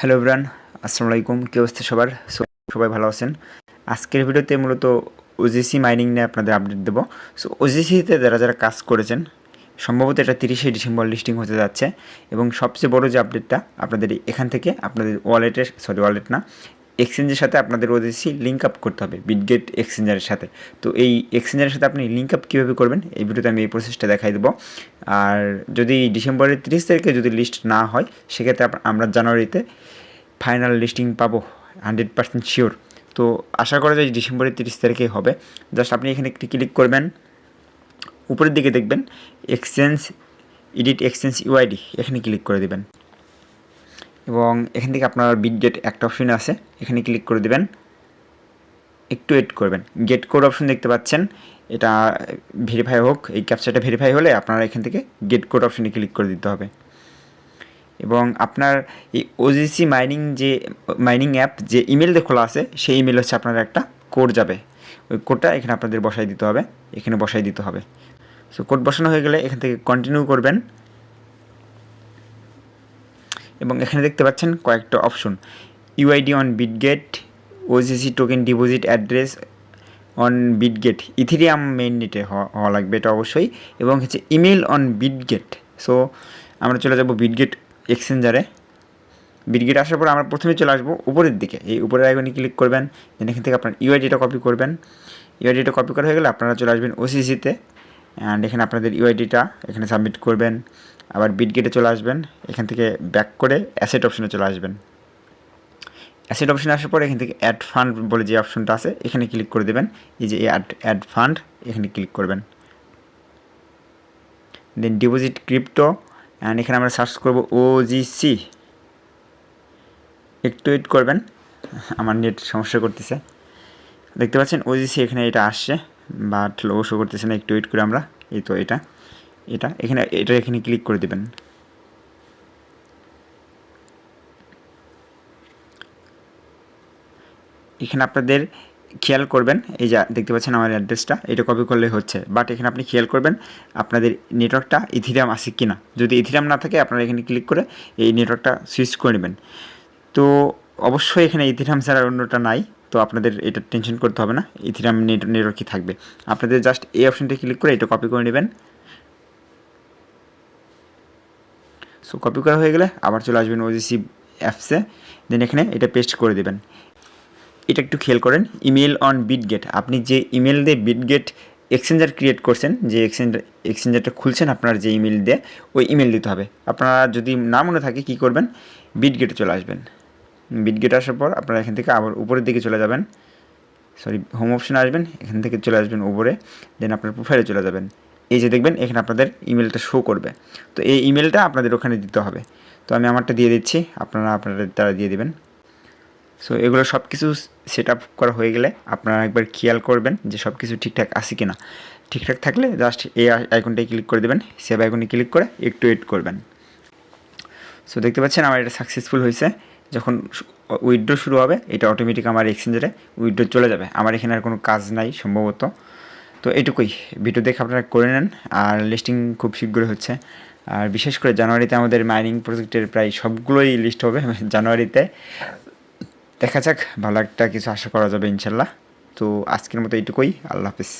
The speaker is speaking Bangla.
হ্যালো ব্রান আসসালামু আলাইকুম, কী অবস্থা সবার? সবাই ভালো আছেন? আজকের ভিডিওতে মূলত ওজিসি মাইনিং নিয়ে আপনাদের আপডেট দেবো। সো ওজিসিতে যারা যারা কাজ করেছেন, সম্ভবত এটা তিরিশে ডিসেম্বর লিস্টিং হতে যাচ্ছে এবং সবচেয়ে বড় যে আপডেটটা আপনাদের এখান থেকে, আপনাদের ওয়ালেটের সরি ওয়ালেট না এক্সচেঞ্জের সাথে আপনাদের ওজিসি লিঙ্ক আপ করতে হবে বিটগেট এক্সচেঞ্জারের সাথে। তো এই এক্সচেঞ্জারের সাথে আপনি লিঙ্ক আপ কীভাবে করবেন, এই ভিডিওতে আমি এই প্রসেসটা দেখাই দেবো। আর যদি ডিসেম্বরের তিরিশ তারিখে যদি লিস্ট না হয়, সেক্ষেত্রে আমরা জানুয়ারিতে ফাইনাল লিস্টিং পাবো হান্ড্রেড পার্সেন্ট শিওর তো আশা করা যায় ডিসেম্বরের তিরিশ তারিখেই হবে। জাস্ট আপনি এখানে একটি ক্লিক করবেন, উপরের দিকে দেখবেন এক্সচেঞ্জ এডিট এক্সচেঞ্জ ইউআইডি এখানে ক্লিক করে দেবেন। এবং এখান থেকে আপনার বিট গেট একটা অপশন আছে, এখানে ক্লিক করে দেবেন। একটু ওয়েট করবেন। গেট কোড অপশন দেখতে পাচ্ছেন। এটা ভেরিফাই হোক, এই ক্যাপচারটা ভেরিফাই হলে আপনারা এখান থেকে গেট কোড অপশনে ক্লিক করে দিতে হবে। এবং আপনার এই ওজিসি মাইনিং যে মাইনিং অ্যাপ যে ইমেল দিয়ে খোলা আছে, সেই ইমেল হচ্ছে আপনার একটা কোড যাবে। ওই কোডটা এখানে আপনাদের বসাই দিতে হবে। এখানে বসাই দিতে হবে। সো কোড বসানো হয়ে গেলে এখান থেকে কন্টিনিউ করবেন। এবং এখানে দেখতে পাচ্ছেন কয়েকটা option. UID on Bitget OGC token deposit address on Bitget Ethereum main নেটে হওয়া লাগবে এটা অবশ্যই। এবং হচ্ছে ইমেল অন বিটগেট সো আমরা চলে যাব বিটগেট এক্সচেঞ্জারে বিটগেট আসার পর আমরা প্রথমে চলে আসব উপরের দিকে। এই উপরের আইকনে ক্লিক করবেন দেন এখান থেকে আপনার ইউআইডিটা কপি করবেন। ইউআইডিটা কপি করা হয়ে গেলে আপনারা চলে আসবেন ওসিসিতে অ্যান্ড এখানে আপনাদের ইউআইডিটা এখানে সাবমিট করবেন। আবার বিটগেটে চলে আসবেন, এখান থেকে ব্যাক করে অ্যাসেট অপশনে চলে আসবেন। অ্যাসেট অপশনে আসার পরে এখান থেকে অ্যাড ফান্ড বলে যে অপশনটা আছে, এখানে ক্লিক করে দেবেন। এই যে অ্যাড অ্যাড ফান্ড এখানে ক্লিক করবেন। দেন ডিপোজিট ক্রিপ্টো অ্যান্ড এখানে আমরা সার্চ করব ওজিসি একটু ওয়েট করবেন, আমার নেট সমস্যা করতেছে। দেখতে পাচ্ছেন ওজিসি এখানে এটা আসছে বাট অবশ্য করতেছে না, একটু ওয়েট করে আমরা। এই তো এটা। এটা, এখানে এটা এখানে ক্লিক করে দেবেন। এখানে আপনাদের খেয়াল করবেন, এই যা দেখতে পাচ্ছেন আমার অ্যাড্রেসটা এটা কপি করলে হচ্ছে। বাট এখানে আপনি খেয়াল করবেন, আপনাদের নেটওয়ার্কটা ইথিরাম আছে কি না যদি ইথিরাম না থাকে, আপনারা এখানে ক্লিক করে এই নেটওয়ার্কটা সুইচ করে নেবেন। তো অবশ্যই এখানে ইথিরাম ছাড়া অন্যটা নাই, তো আপনাদের এটা টেনশন করতে হবে না। ইথিরাম নেট নেটওয়ার্কই থাকবে। আপনাদের জাস্ট এই অপশনটা ক্লিক করে এটা কপি করে নেবেন। সো কপি করা হয়ে গেলে আবার চলে আসবেন ওজিসি অ্যাপসে দেন এখানে এটা পেস্ট করে দেবেন। এটা একটু খেয়াল করেন ইমেল অন বিটগেট আপনি যে ইমেল দিয়ে বিটগেট এক্সচেঞ্জার ক্রিয়েট করছেন, যে এক্সচেঞ্জার এক্সচেঞ্জারটা খুলছেন আপনার যে ইমেল দিয়ে, ওই ইমেল দিতে হবে। আপনারা যদি না মনে থাকে কী করবেন? বিটগেটে চলে আসবেন। বিটগেট আসার পর আপনারা এখান থেকে আবার উপরের দিকে চলে যাবেন। সরি হোম অপশনে আসবেন, এখান থেকে চলে আসবেন উপরে। দেন আপনার প্রোফাইলে চলে যাবেন। এই যে দেখবেন, এখানে আপনাদের ইমেলটা শো করবে। তো এই ইমেলটা আপনাদের ওখানে দিতে হবে। তো আমি আমারটা দিয়ে দিচ্ছি। আপনারা আপনাদের তারা দিয়ে দেবেন। সো এগুলো সব কিছু সেট আপ করা হয়ে গেলে আপনারা একবার খেয়াল করবেন যে সব কিছু ঠিকঠাক আছে কি না ঠিকঠাক থাকলে জাস্ট এই আইকনটায় ক্লিক করে দেবেন। সেভ আইকনে ক্লিক করে একটু এড করবেন। সো দেখতে পাচ্ছেন আমার এটা সাকসেসফুল হয়েছে। যখন উইথড্র শুরু হবে, এটা অটোমেটিক আমার এক্সচেঞ্জারে উইথড্র চলে যাবে। আমার এখানে আর কোনো কাজ নাই সম্ভবত। তো এটুকুই। ভিডিও দেখে আপনারা করে নেন, আর লিস্টিং খুব শীঘ্রই হচ্ছে। আর বিশেষ করে জানুয়ারিতে আমাদের মাইনিং প্রজেক্টের প্রায় সবগুলোই লিস্ট হবে জানুয়ারিতে। দেখা যাক, ভালো একটা কিছু আশা করা যাবে ইনশাল্লাহ। তো আজকের মতো এইটুকুই আল্লাহ হাফিজ।